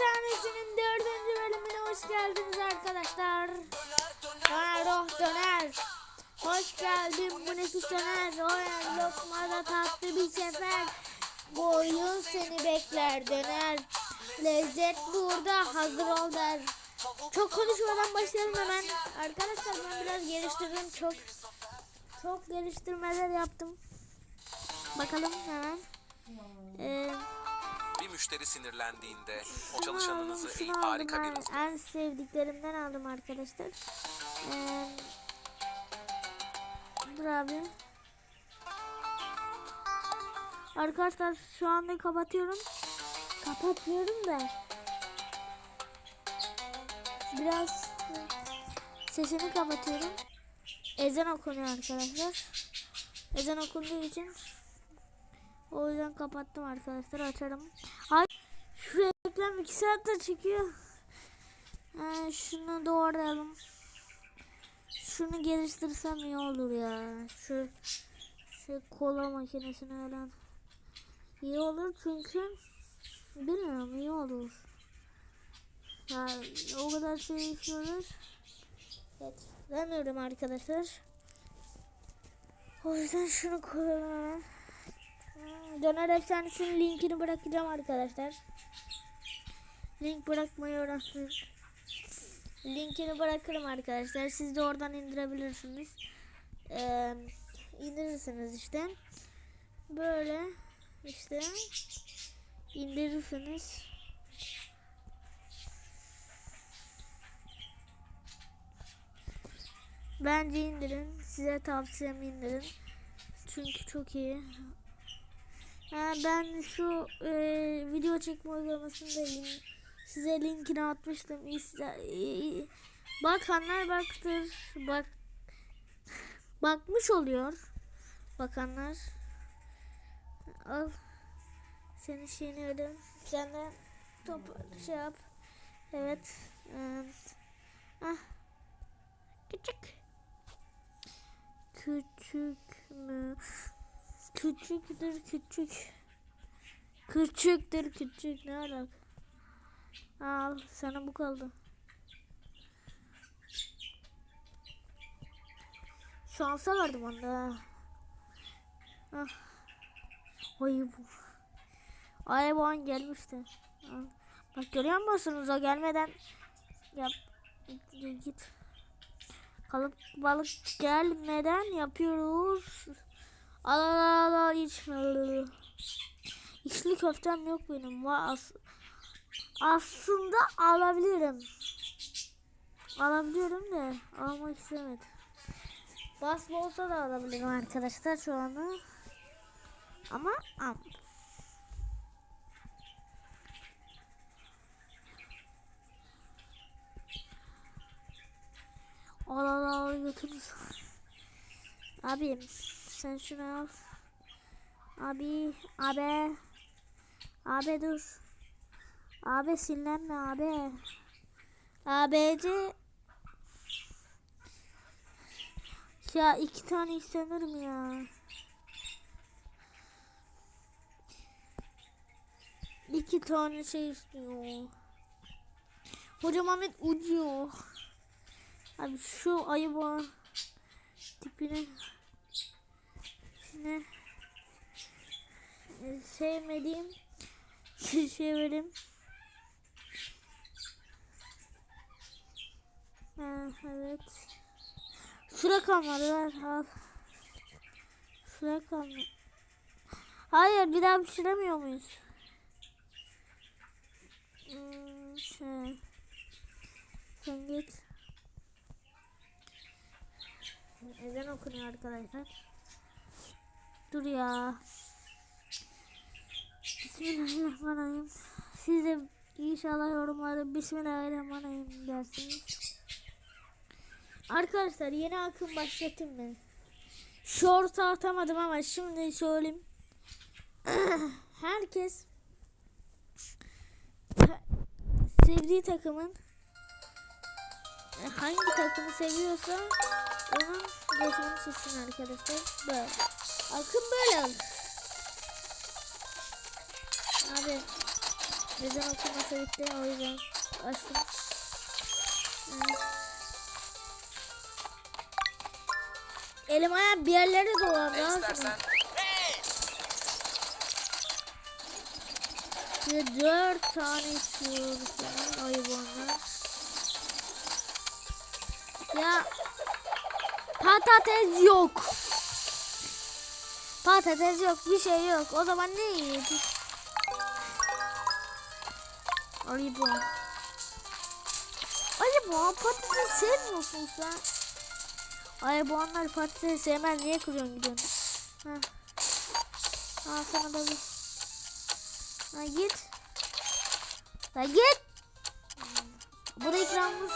Efsanesi'nin dördüncü bölümüne hoş geldiniz arkadaşlar. Döner oh döner. Hoş geldin bu nefis döner. Royal lokmada tatlı bir sefer. Bu oyun seni bekler döner. Lezzet burada hazır ol der. Çok konuşmadan başlayalım hemen. Arkadaşlar ben biraz geliştirdim. Çok çok geliştirmeler yaptım. Bakalım hemen. Ee, müşteri sinirlendiğinde o çalışanınızı aldım harika ben. bir usta. En sevdiklerimden aldım arkadaşlar. Ee, dur abi. Arkadaşlar şu anda kapatıyorum. Kapatıyorum da. Biraz sesini kapatıyorum. Ezan okunuyor arkadaşlar. Ezan okunduğu için o yüzden kapattım arkadaşlar. Açarım. Reklam 2 saattir çıkıyor. Ha, şunu doğrayalım. Şunu geliştirsem iyi olur ya. Şu şu kola makinesini falan. İyi olur çünkü bilmiyorum iyi olur. Ya, o kadar şey istiyoruz. Evet. Demiyorum arkadaşlar. O yüzden şunu koyalım hemen. Döner efsanesinin linkini bırakacağım arkadaşlar. Link bırakmayı öğrensin. Linkini bırakırım arkadaşlar. Siz de oradan indirebilirsiniz. Ee, indirirsiniz işte. Böyle işte indirirsiniz. Bence indirin. Size tavsiyem indirin. Çünkü çok iyi. Ha, ben şu e, video çekme uygulamasındayım. Size linkini atmıştım. İste, e, bakanlar baktır. Bak bakmış oluyor. Bakanlar. Al. Senin şeyini öyle. Sen de top şey yap. Evet. Ah. Küçük. Küçük mü? Küçüktür küçük. Küçüktür küçük. Ne alak? Al sana bu kaldı. Şansa verdim onda. Ah. Ay bu. Ay bu an gelmişti. Al. Bak görüyor musunuz o gelmeden yap git. Kalıp balık gelmeden yapıyoruz. Al al al al iç. İçli köftem yok benim. Var as aslında alabilirim. Alabiliyorum da almak istemedim. Bas olsa da alabilirim arkadaşlar şu anda. Ama al. Al al al götürürüz. Abim sen şunu al. Abi abi. Abi dur. Abi sinirlenme abi. Abici. Ya iki tane istenir mi ya? İki tane şey istiyor. Hocam Ahmet ucuyor. Abi şu ayı bu tipini ne e, sevmediğim şey vereyim. Ha, evet. Sıra kalmadı ver al. Sıra kalmadı. Hayır bir daha pişiremiyor muyuz? Hmm, şey. Sen git. Ezan okunuyor arkadaşlar. Dur ya. Bismillahirrahmanirrahim. Siz de inşallah yorumlara Bismillahirrahmanirrahim dersiniz. Arkadaşlar yeni akım başlatayım ben. Short'a atamadım ama şimdi söyleyeyim. Herkes sevdiği takımın hangi takımı seviyorsa onun resmini çizsin arkadaşlar. Böyle. Akım böyle olur. Abi Neden okumasa bitti o yüzden açtım. Evet. Elim ayağım bir yerlere. Ne ha. istersen Bir dört tane istiyoruz yani ayıp onlar. Ya patates yok. Patates yok, bir şey yok. O zaman ne yiyeceğiz? Ayıp o. Ayıp o, patates sevmiyorsun sen. Ayıp onlar patates sevmez. Niye kırıyorsun gidiyorsun? Ha. Al sana da bir. Ha git. Ha git. Bu da ikramımız.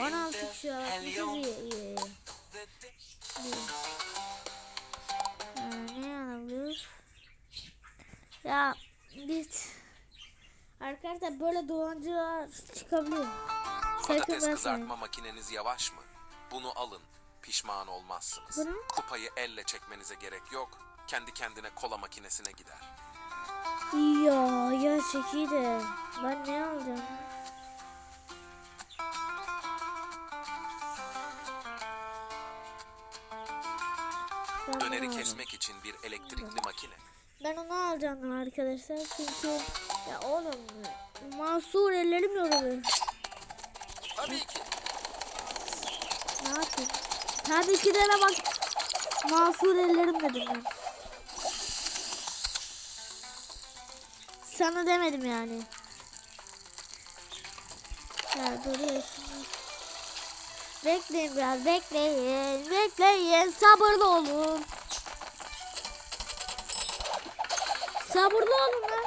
On altı kişi var. Ne alabiliyoruz? Ya git. Arkadaşlar böyle dolancılar çıkabiliyor. Sakın patates kızartma makineniz yavaş mı? Bunu alın. Pişman olmazsınız. Bu ne? Kupayı elle çekmenize gerek yok. Kendi kendine kola makinesine gider. Ya ya de ben ne alacağım? Ben bunu Döneri kesmek için bir elektrikli makine. Ben onu alacağım arkadaşlar çünkü ya oğlum Mansur ellerim yoruluyor. Tabii ki. Ne yapayım? Tabii ki de bak Mansur ellerim dedim ben. Sana demedim yani. Ya duruyor şimdi. Bekleyin biraz bekleyin bekleyin sabırlı olun. Sabırlı olun lan.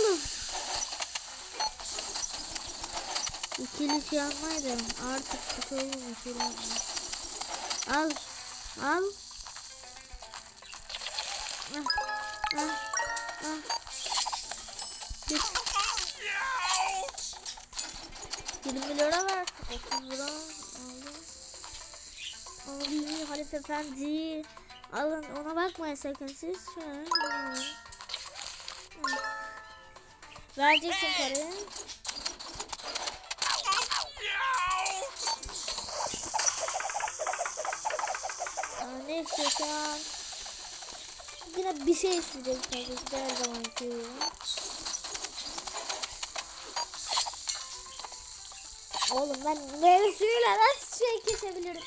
Olun. İkili şey almaydı. Artık sıkıyorum ikili. Al. Al. Ah, ah, ah. Git. 20 lira ver. 30 lira aldım. Abi Halis Efendi. Alın ona bakmayın sakın siz. Şöyle. Vereceksin parayı. Ne istiyorsan. Yine bir şey isteyecek tabii ki de her zamanki gibi. Oğlum ben meyve suyuyla nasıl şey kesebilirim?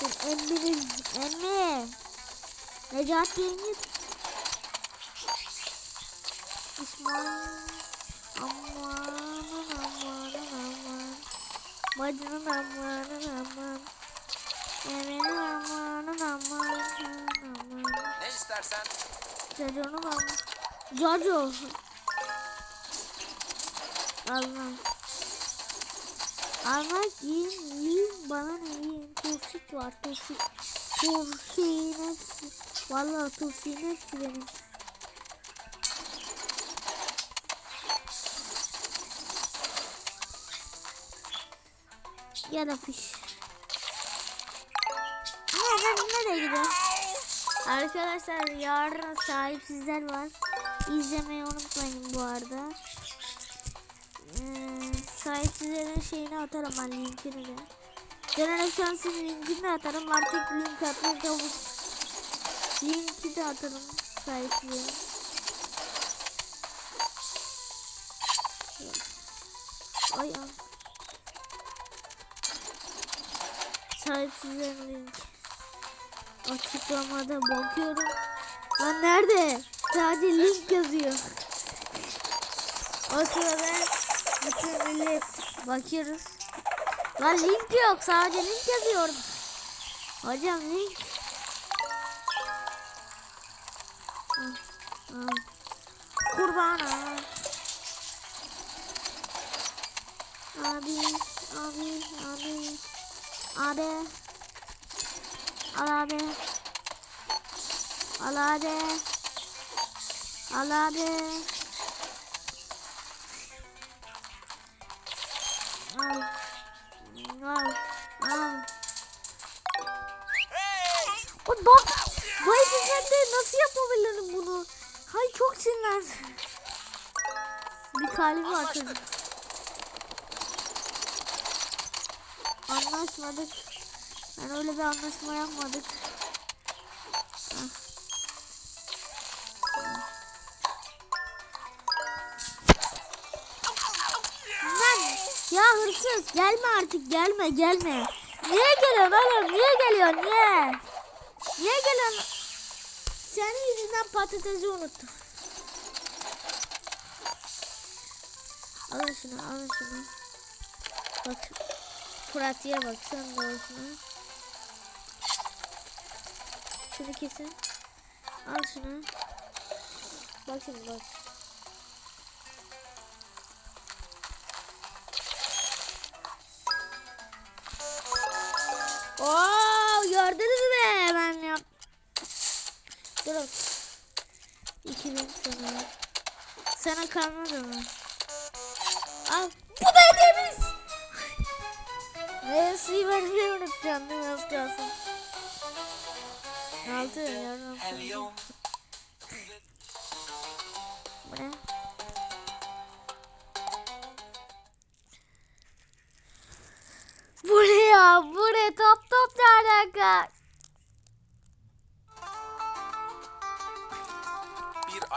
Değilsin. Emminim. Emmi. Necati Engin. İsmail. Amanın amanın aman. Bacının amanın aman. Eminin amanın aman. aman. Ne istersen Çocuğunun aman. Caco. Allah. Almak yiyin, yiyin, bana ne yiyin. Turşik var, turşik. Turşiğin hepsi. Vallahi turşiğin hepsi benim. Ya da piş. Nerede, nereye gidiyor? Arkadaşlar yarın sahipsizler var. İzlemeyi unutmayın bu arada. Ee, sahipsizlerin şeyini atarım ben linkini de. Genel şansın linkini atarım. Artık link atmak tavuk. Linki de atarım sahipsizlerin. Ay ay. Sahipsizlerin link. Açıklamada bakıyorum. Lan nerede? Sadece link yazıyor. O sırada bütün millet bakıyoruz. Lan link yok. Sadece link yazıyor. Hocam link. Kurbana. Abi, abi, abi, abi. Al abi. Al abi. Al abi. Al. Al. O bak. Vay sen de nasıl yapabilirim bunu? Hay çok sinirler. Bir kalbi var çocuk. Anlaşmadık. Ben öyle bir anlaşma yapmadık. Ya hırsız gelme artık gelme gelme. Niye geliyorsun oğlum niye geliyorsun niye? Niye geliyorsun? Senin yüzünden patatesi unuttum. Alın şunu alın şunu. Bak pratiğe bak sen de olsun. Şunu kesin. Al şunu. Bak şimdi bak. Oo, gördünüz mü? Ben yap. Durun. 2000 sana. Sana kalmadı mı? Al. Bu da hediyemiz. Neyse vermeyi unutacağım mi? Az kalsın. Altı yarım.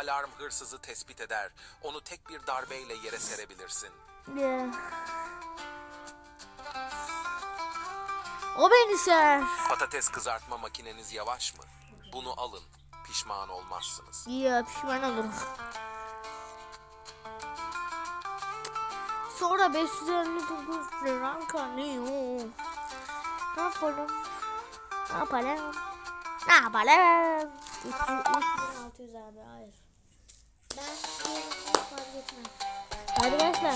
Alarm hırsızı tespit eder. Onu tek bir darbeyle yere serebilirsin. O beni ser. Patates kızartma makineniz yavaş mı? Bunu alın. Pişman olmazsınız. Ya pişman olurum. Sonra 559 lira kalıyor. Ne yapalım? Ne yapalım? Ne yapalım? 3600 abi hayır. Ben vazgeçmem. Arkadaşlar.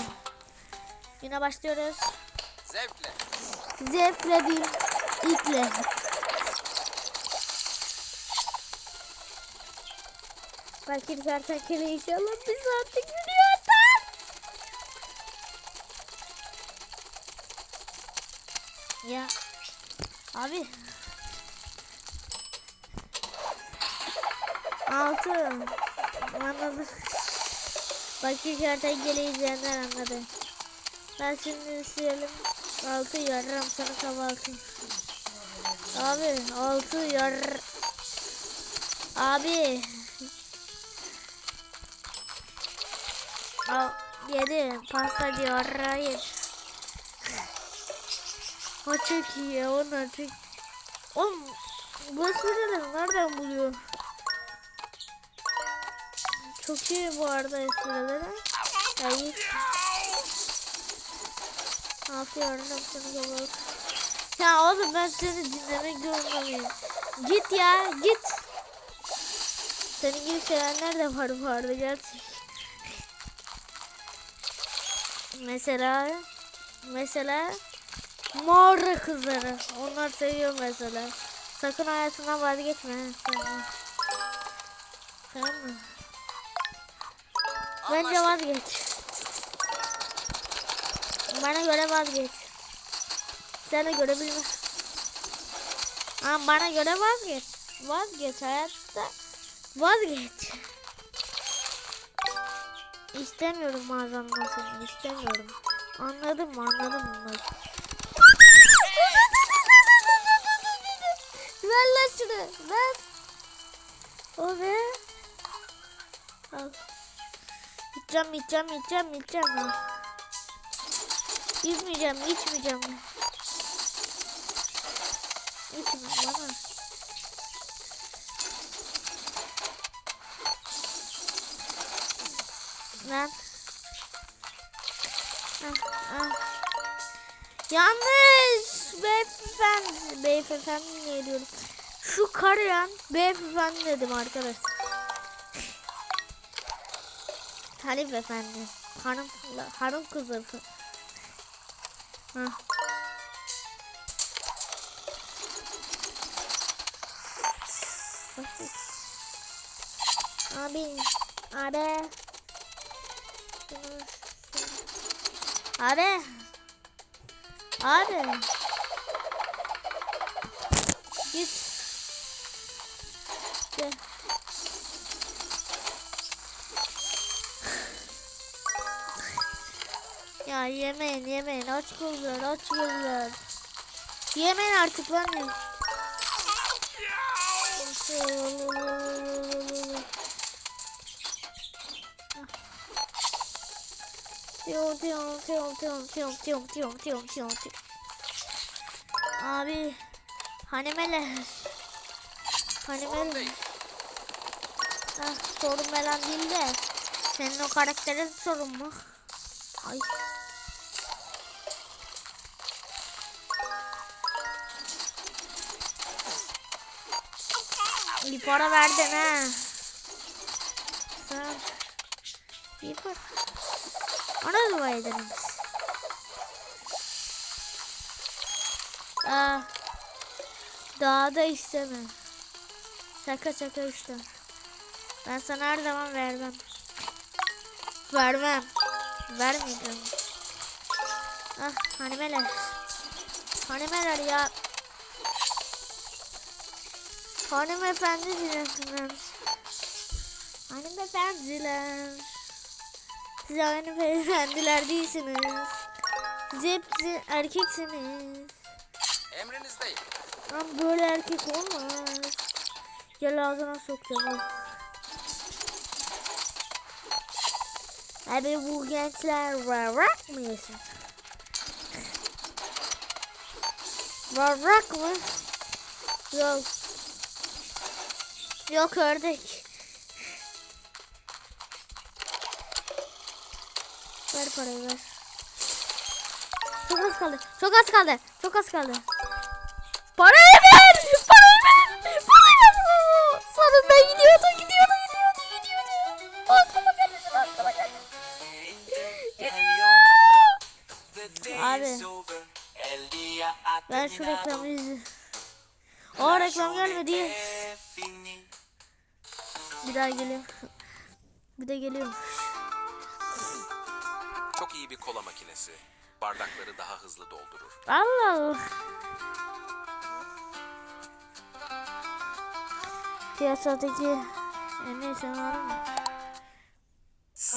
Yine başlıyoruz. Zevkle. Zevkle değil, ilkle. Fakir kertenkele inşallah bir saatlik video atar. Ya. Abi. Altı. Anladım. Fakir kertenkele izleyenler anladı. Ben şimdi silelim. Altı yarım sana kahvaltı. Abi altı yar. Abi. Al, yedi pasta diyor hayır. O çok iyi onlar çok. Oğlum bu esprileri nereden buluyor? Çok iyi bu arada esprileri. Ya hiç. Aferin sana kahvaltı. Ya oğlum ben seni dinlemek zorunda mıyım? Git ya git. Senin gibi sevenler de var bu arada gerçek. Mesela mesela mor kızları. Onlar seviyor mesela. Sakın hayatından vazgeçme. Tamam. Tamam mı? Bence vazgeç. Bana göre vazgeç. Sana göre bilmem. Ama bana göre vazgeç. Vazgeç hayatta. Vazgeç. İstemiyorum mağazamdan seni. istemiyorum. Anladın mı? Anladın mı? Ver lan şunu. Ver. O be. Al. İçeceğim, içeceğim, içeceğim, içeceğim. İçmeyeceğim, içmeyeceğim. İçme bana. Lan. Ah, ah. Yanlış. Beyefendi. Beyefendi ne diyorum. Şu karayan beyefendi dedim arkadaşlar. Halif efendi. Hanım, hanım kızı. Ha. Basit. Abi. Abi. Abi. Abi. Git. Gel. Ya yemeyin yemeyin aç kalırlar aç kalırlar. Yemeyin artık lan ya. Tiyon tiyon tiyon tiyon tiyon tiyon tiyon tiyon tiyon tiyon. Abi hanemeler. Hanemeler. Ah, sorun falan değil de senin o karakterin sorun mu? Ay. İyi para verdin ha. Sen iyi para. Ona dua edelim. Aa, daha da isteme. Şaka şaka işte. Ben sana her zaman vermem. Vermem. Vermeyeceğim. Ah hanimeler. Hanimeler ya. Hanımefendiler. Hanımefendiler. Siz hanımefendiler değilsiniz. Siz hepsi erkeksiniz. Emrinizdeyim. Ama böyle erkek olmaz. Gel ağzına sokacağım. Abi bu gençler varak mı yesin? Varak mı? Yok. Yok ördek. Ver parayı ver. Çok az kaldı. Çok az kaldı. Çok az kaldı. Daha geliyor. Bir de geliyor. Çok iyi bir kola makinesi. Bardakları daha hızlı doldurur. Allah Allah. Piyasadaki en neyse var mı?